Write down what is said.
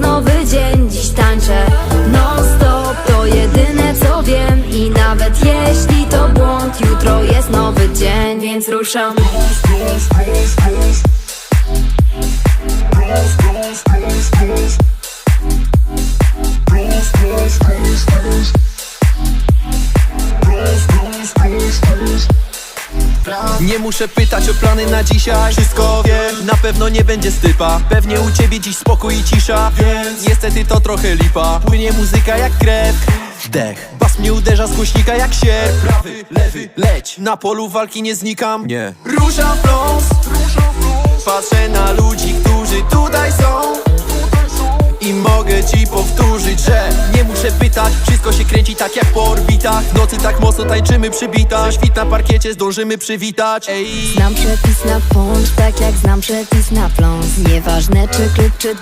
nowy dzień, dziś tańczę Non stop, to jedyne co wiem. I nawet jeśli to błąd Jutro jest nowy dzień, więc ruszam Nie muszę pytać o plany na dzisiaj. Wszystko wiem, na pewno nie będzie stypa. Pewnie u ciebie dziś spokój i cisza. Więc niestety to trochę lipa. Płynie muzyka jak krew. Wdech Bas mnie uderza z głośnika jak sierp. Prawy, lewy, leć. Na polu walki nie znikam. Nie. Ruszam w pląs Patrzę na powtórzyć, że nie muszę pytać. Wszystko się kręci tak jak po orbitach. W Nocy tak mocno tańczymy przy bitach. Świt na parkiecie zdążymy przywitać. Ej. Znam przepis na poncz, tak jak znam przepis na pląs. Nieważne czy klub czy